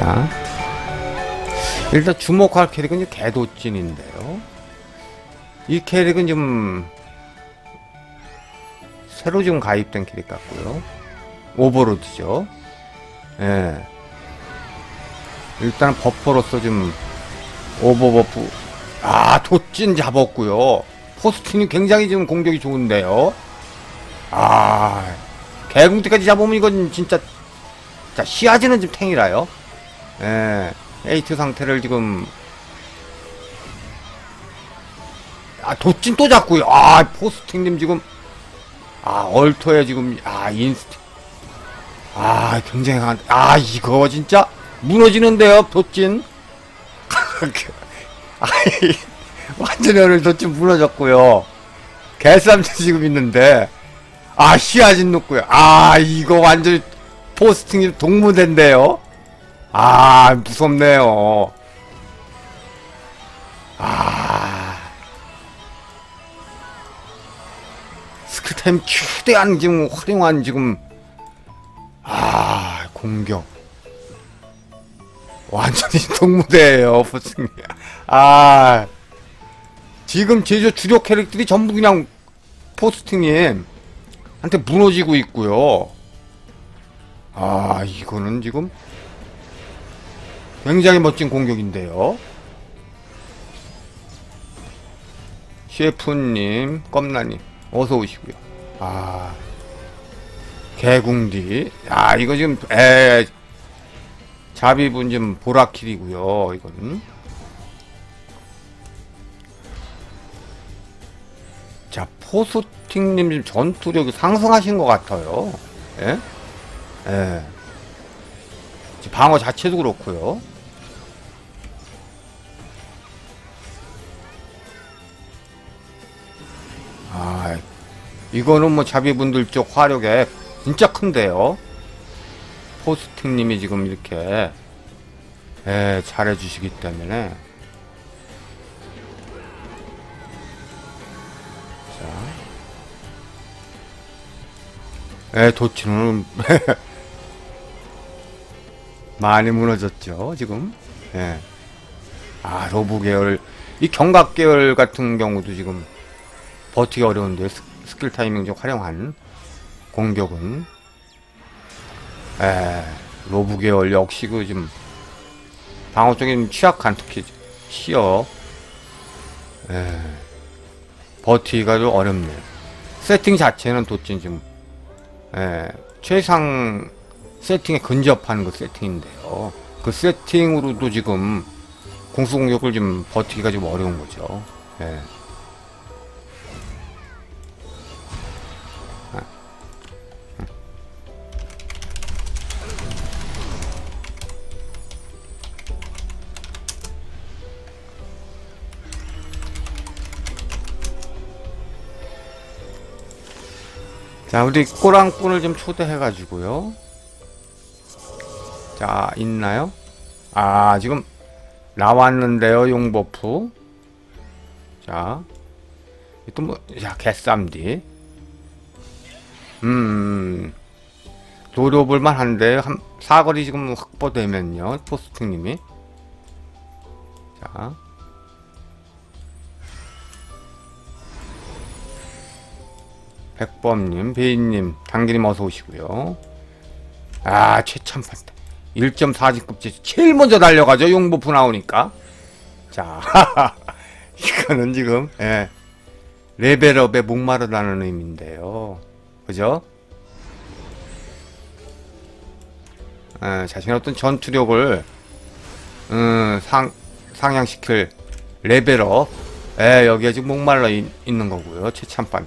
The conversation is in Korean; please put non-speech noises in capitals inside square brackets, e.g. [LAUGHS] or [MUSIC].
자. 일단 주목할 캐릭은 개도찐인데요. 이 캐릭은 좀 새로 지금 가입된 캐릭 같고요. 오버로드죠. 예. 일단 버퍼로서 좀 오버버프 아 도찐 잡았고요. 포스틴이 굉장히 지금 공격이 좋은데요. 아 개궁티까지 잡으면 이건 진짜 자 시아즈는 지금 탱이라요. 예. 에이트 상태를 지금 아 도찐 또 잡고요. 아 포스팅님 지금 아 얼토에 지금 아 인스트 아 굉장히 강한 아 이거 진짜 무너지는데요 도찐 아이 완전히 오늘 도찐 무너졌고요. 개쌈도 지금 있는데 아 시아진 놓고요. 아 이거 완전 포스팅님 동무대인데요. 아, 무섭네요. 아. 스크템 최대한 지금 활용한 지금, 아, 공격. 완전히 [LAUGHS] 동무대예요 포스팅. 아. 지금 제주 주력 캐릭터들이 전부 그냥 포스팅님 한테 무너지고 있고요. 아, 이거는 지금 굉장히 멋진 공격인데요. 셰프님, 껌나님, 어서 오시고요. 아, 개궁디. 아, 이거 지금 에 자비분 좀 보라킬이고요. 이거는. 자, 포스팅님 지금 전투력이 상승하신 것 같아요. 예? 예. 방어 자체도 그렇고요. 아, 이거는 뭐 자비분들 쪽 화력에 진짜 큰데요. 포스팅님이 지금 이렇게 예, 잘해주시기 때문에 자, 예, 도치는 [LAUGHS] 많이 무너졌죠 지금. 예. 아 로브 계열 이 경각 계열 같은 경우도 지금 버티기 어려운데 스, 스킬 타이밍 좀 활용한 공격은 에 로브 계열 역시 그좀 방어 쪽에 취약한 특히 시어 에 버티기가 좀 어렵네요. 세팅 자체는 도찐 지금 에 최상 세팅에 근접한 그 세팅인데요. 그 세팅으로도 지금 공수 공격을 좀 버티기가 좀 어려운 거죠. 예. 자, 우리 꼬랑꾼을 좀 초대해가지고요. 자, 있나요? 아, 지금 나왔는데요, 용버프. 자, 또 뭐, 야, 개쌈디. 음, 노려볼만 한데, 한, 사거리 지금 확보되면요, 포스팅님이. 자. 백범님, 베인님, 당기님 어서 오시고요. 아, 최첨판. 1.4직급제 제일 먼저 달려가죠. 용보프 나오니까. 자, [LAUGHS] 이거는 지금, 예. 레벨업에 목마르다는 의미인데요. 그죠? 예, 자신의 어떤 전투력을, 음, 상, 상향시킬 레벨업. 예, 여기에 지금 목말라 있, 있는 거고요. 최참판